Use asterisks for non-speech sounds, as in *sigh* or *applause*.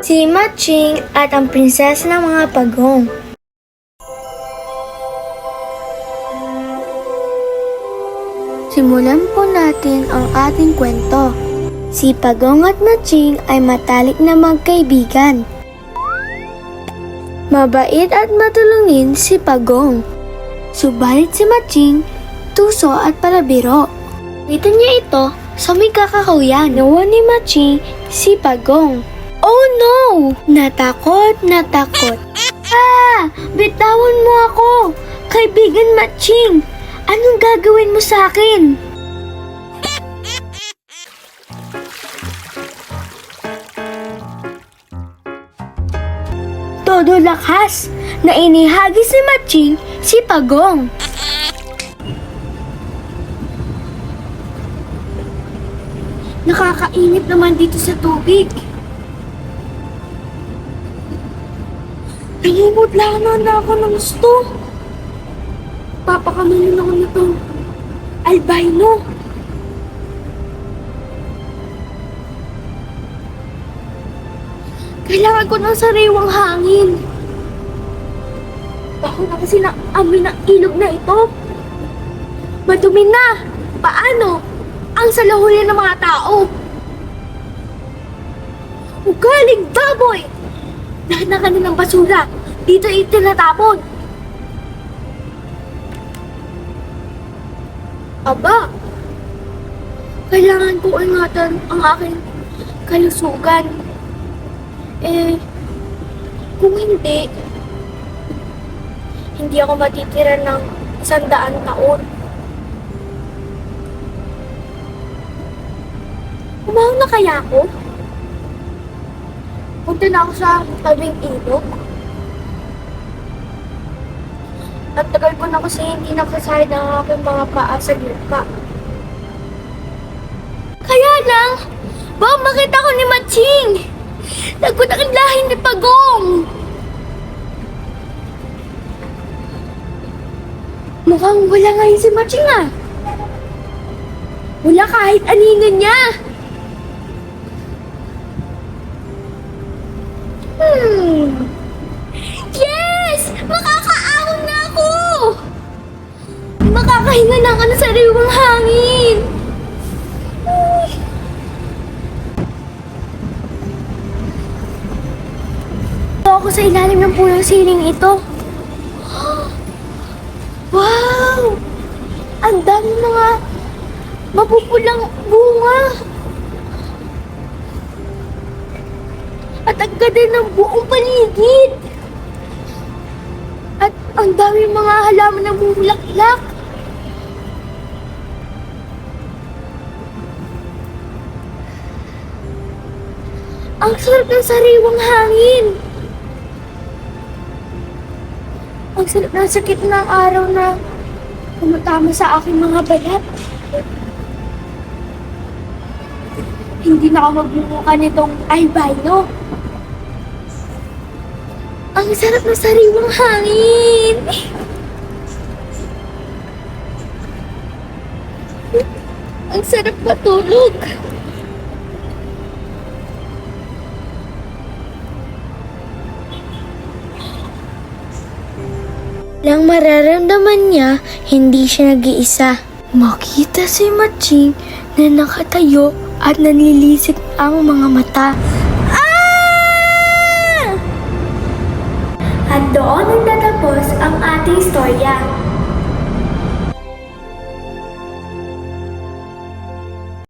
Si Matching at ang prinsesa ng mga pagong. Simulan po natin ang ating kwento. Si Pagong at Matching ay matalik na magkaibigan. Mabait at matulungin si Pagong. Subalit si Matching, tuso at palabiro. Ito niya ito sa may kakakawian. Nawa ni Matching si Pagong. Oh no! Natakot, natakot. Ah! Bitawan mo ako! Kaibigan Matching! Anong gagawin mo sa akin? Todo lakas na inihagi si Matching si Pagong. Nakakainip naman dito sa tubig. Namumudla na ako ng gusto. Papakamalan ako na tong albino. Kailangan ko ng sariwang hangin. Bako na kasi ng amoy ng ilog na ito. Madumi na. Paano? Ang salahuyan ng mga tao. Ugaling baboy! Lahat ng kanilang basura, dito itinatapon. Aba, kailangan ko ingatan ang aking kalusugan. Eh, kung hindi, hindi ako matitira ng isang daan taon. Umahon na kaya ako? Punta na ako sa tabing ilog. At tagal ko na kasi hindi nakasahid ang aking mga paa sa lupa. Kaya lang, ba makita ko ni Matching! Nagpunta ang lahi ni Pagong! Mukhang wala nga yun si Matching ah. Wala kahit anino niya. Makakahinga na ako ng sariwang hangin! Ay. Ako sa ilalim ng pulang siling ito. *gasps* Wow! Ang dami mga mapupulang bunga. At ang ganda ng buong paligid. At ang dami mga halaman na bumulaklak. Ang sarap ng sariwang hangin. Ang sarap ng sakit ng araw na tumatama sa aking mga balat. Hindi na ako magbubuka nitong albino. Ang sarap ng sariwang hangin. Ang sarap matulog. lang mararamdaman niya hindi siya nag-iisa. Makita si Matching na nakatayo at nanilisik ang mga mata. Ah! At doon nagtatapos ang ating istorya.